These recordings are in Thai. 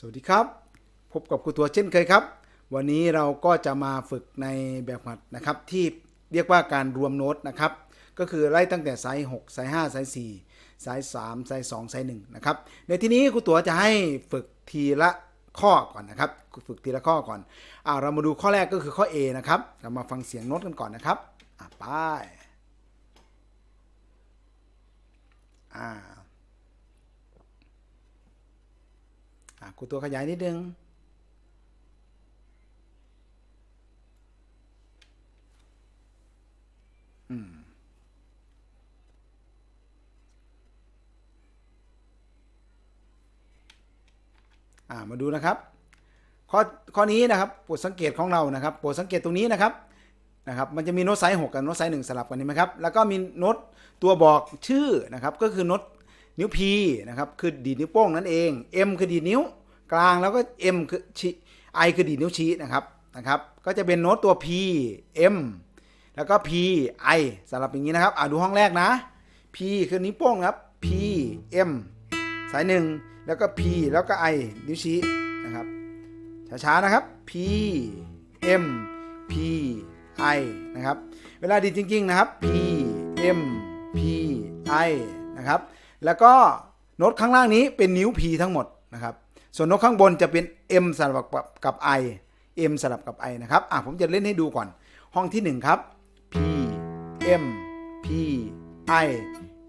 สวัสดีครับ พบกับครูตัวเช่นเคยครับ วันนี้เราก็จะมาฝึกในแบบหัดนะครับ ที่เรียกว่าการรวมโน้ตนะครับ ก็คือไล่ตั้งแต่ไซส์6ไซส์5ไซส์4ไซส์3ไซส์2ไซส์1นะครับในที่นี้ครูตัวจะให้ฝึกทีละข้อก่อนนะครับ ฝึกทีละข้อก่อนอ่าเรามาดูข้อแรกก็คือข้อ A นะครับ เรามาฟังเสียงโน้ตกันก่อนนะครับอ่าไปอ่า อะครูตัวขยายนิดนึง อืม อ่า มาดูนะครับ ข้อ ข้อนี้นะครับโปรดสังเกตของเรานะครับโปรดสังเกตตรงนี้นะครับ นะครับ มันจะมีโน้ตไซส์6กับโน้ตไซส์1สลับกันเห็นไหมครับ แล้วก็มีโน้ตตัวบอกชื่อนะครับ ก็คือโน้ตนิ้ว P นะครับ คือดีดนิ้วโป้งนั่นเอง M คือดีดนิ้ว กลางแล้วก็ M คือชี้ I คือดีดนิ้วชี้นะครับนะครับก็จะเป็นโน้ตตัว P M แล้วก็ P I สลับอย่างนี้นะครับอ่าดูห้องแรกนะ P คือนิ้วโป้งครับ P M สายหนึ่งแล้วก็ P แล้วก็ I นิ้วชี้นะครับช้าๆนะครับ P M P I นะครับเวลาดีจริงๆนะครับ P M P I นะครับแล้วก็โน้ตข้างล่างนี้เป็นนิ้ว P ทั้งหมดนะครับ ส่วนน้ตข้างบนจะเป็น M สลับกับกับ I M สลับกับ I นะครับ อะผมจะเล่นให้ดูก่อน ห้องที่ 1 ครับ P M P I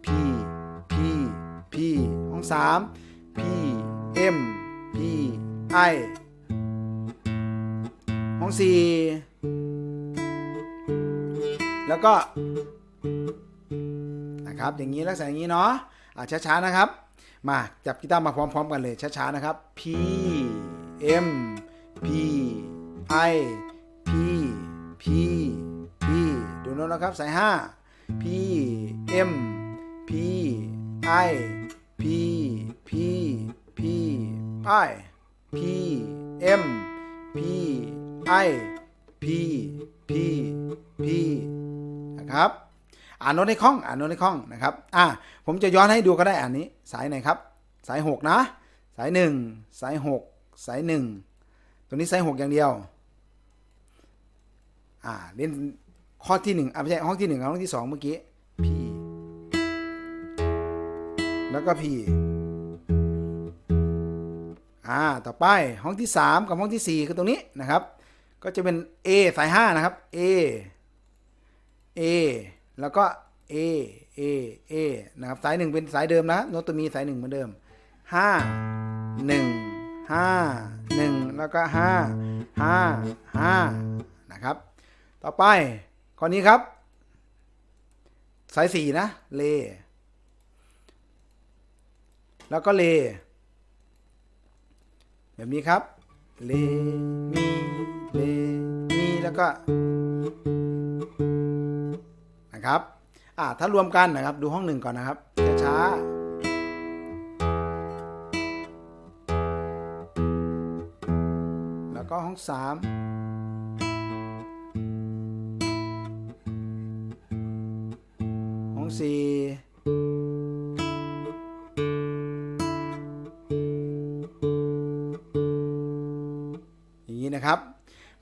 P P P ห้อง 3 P M P I ห้อง 4 แล้วก็นะครับอย่างนี้ลักษณะอย่างนี้เนาะ อะช้าๆนะครับ มาจับกีตาร์มาพร้อมๆกันเลยช้าๆนะครับ P M P I P P P ดูโน้ตนะครับสาย5 P M P I P P P I P M P I P P P นะครับ อ่านโน้ตในคล่องอ่านโน้ตในคล่องนะครับอ่าผมจะย้อนให้ดูก็ได้อันนี้ สายไหนครับ สาย 6 นะ สาย 1 สาย 6 สาย 1 ตัวนี้สาย 6 อย่างเดียวอ่าเล่นข้อที่1อ่าไม่ใช่ห้องที่1กับห้องที่ 2 เมื่อกี้ P แล้วก็ P อ่าต่อไปห้องที่ 3 กับห้องที่ 4 คือตรงนี้นะครับ ก็จะเป็น A สาย 5 นะครับ A A แล้วก็ A A A นะครับสายหนึ่งเป็นสายเดิมนะโน้ตมีสายหนึ่งเหมือนเดิมห้าหนึ่งห้าหนึ่งแล้วก็ห้าห้าห้านะครับ ต่อไปข้อนี้ครับ สายสี่นะ เล แล้วก็เล แบบนี้ครับ เล มี เล มี แล้วก็ นะครับอ่าถ้ารวมกันนะครับดูห้องหนึ่งก่อนนะครับช้าๆแล้วก็ห้องสามห้องสี่อย่างนี้นะครับ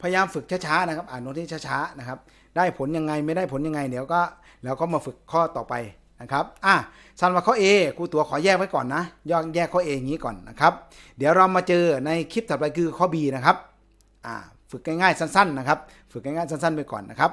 พยายามฝึกช้าๆนะครับ อ่านโน้ตที่ช้าๆนะครับ ได้ผลยังไงไม่ได้ผลยังไง เดี๋ยวก็เราก็มาฝึกข้อต่อไปนะครับ อะสำหรับข้อ A ครูตัวขอแยกไว้ก่อนนะย่อแยกข้อ A อย่างนี้ก่อนนะครับ เดี๋ยวเรามาเจอในคลิปถัดไปคือข้อ B นะครับ อ่า ฝึกง่ายๆสั้น ๆ นะครับ ฝึกง่ายๆสั้น ๆ ไปก่อนนะครับ